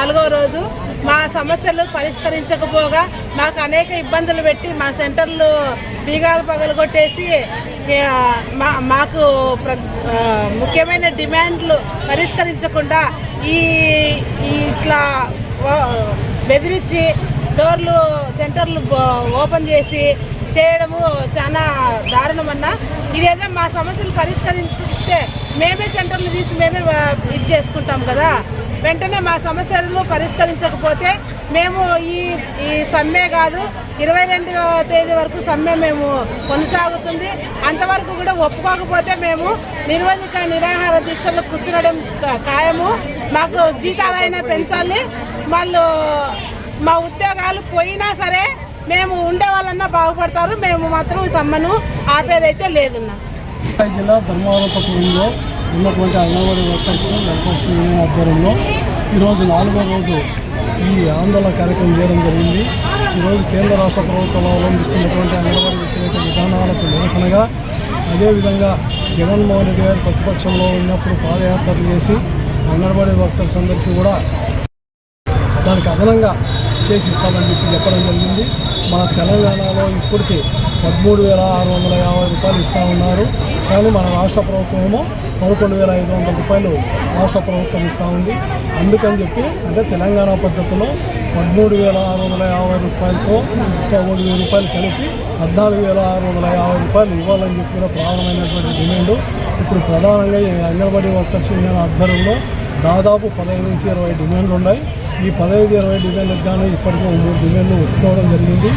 నాలుగో రోజు మా సమస్యలు పరిష్కరించకపోగా మాకు అనేక ఇబ్బందులు పెట్టి మా సెంటర్లు బీగాలు పగలగొట్టేసి మా మాకు ముఖ్యమైన డిమాండ్లు పరిష్కరించకుండా ఈ ఇట్లా బెదిరించి డోర్లు సెంటర్లు ఓపెన్ చేసి చేయడము చాలా దారుణమన్నా. ఇదేదో మా సమస్యలు పరిష్కరిస్తే మేమే సెంటర్లు తీసి మేమే ఇది చేసుకుంటాం కదా. వెంటనే మా సమస్యలను పరిష్కరించకపోతే మేము ఈ ఈ సమ్మె కాదు ఇరవై రెండవ తేదీ వరకు సమ్మె మేము కొనసాగుతుంది. అంతవరకు కూడా ఒప్పుకోకపోతే మేము నిరోధిక నిరాహార దీక్షలు కూర్చునడం ఖాయము. మాకు జీతాలైనా పెంచాలి. వాళ్ళు మా ఉద్యోగాలు పోయినా సరే మేము ఉండే వాళ్ళన్నా బాగుపడతారు. మేము మాత్రం ఈ సమ్మను ఆపేదైతే లేదన్నా. జిల్లా ధర్మవరం ఉన్నటువంటి అంగన్వాడీ వర్కర్స్ వర్కర్స్ యూనియన్ ఆధ్వర్యంలో ఈరోజు నాలుగో రోజు ఈ ఆందోళన కార్యక్రమం చేయడం జరిగింది. ఈరోజు కేంద్ర రాష్ట్ర ప్రభుత్వాలు అవలంబిస్తున్నటువంటి అంగన్వాడీ వ్యతిరేక విధానాలకు నిరసనగా అదేవిధంగా జగన్మోహన్ రెడ్డి గారు ప్రతిపక్షంలో ఉన్నప్పుడు పాదయాత్రలు చేసి అంగన్వాడీ వర్కర్స్ అందరికీ కూడా దానికి అదనంగా చేసి ఇస్తామని చెప్పి చెప్పడం జరిగింది. మన తెలంగాణలో ఇప్పటికీ పదమూడు వేల ఆరు వందల యాభై రూపాయలు ఇస్తూ ఉన్నారు. కానీ మన రాష్ట్ర ప్రభుత్వం ఏమో పదకొండు వేల ఐదు వందల రూపాయలు రాష్ట్ర ప్రభుత్వం ఇస్తూ ఉంది. అందుకని చెప్పి అంటే తెలంగాణ పద్ధతిలో పదమూడు వేల ఆరు వందల యాభై రూపాయలతో ముప్పై మూడు వేల రూపాయలు కలిపి పద్నాలుగు వేల ఆరు వందల యాభై రూపాయలు ఇవ్వాలని చెప్పి కూడా ప్రారంభమైనటువంటి డిమాండ్. ఇప్పుడు ప్రధానంగా ఈ అంగన్వాడీ వర్కర్స్ యూనియన్ ఆధ్వర్యంలో దాదాపు పదహైదు నుంచి ఇరవై డిమాండ్లు ఉన్నాయి. ఈ పదహైదు ఇరవై డిమాండ్లకు కానీ ఇప్పటికే మూడు డిమాండ్లు ఒప్పుకోవడం జరిగింది.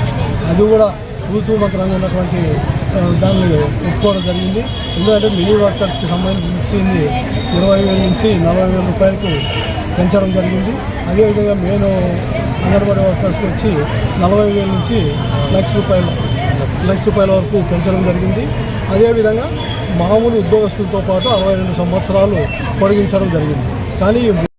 అది కూడా ఋతుమకరంగా ఉన్నటువంటి దాన్ని ఒప్పుకోవడం జరిగింది. ఎందుకంటే మినీ వర్కర్స్కి సంబంధించింది ఇరవై వేల నుంచి నలభై వేల రూపాయలకు పెంచడం జరిగింది. అదేవిధంగా నేను అంగన్వాడీ వర్కర్స్కి వచ్చి నలభై వేల నుంచి లక్ష రూపాయలు లక్ష రూపాయల వరకు పెంచడం జరిగింది. అదేవిధంగా మామూలు ఉద్యోగస్తులతో పాటు అరవై రెండు సంవత్సరాలు పొడిగించడం జరిగింది. కానీ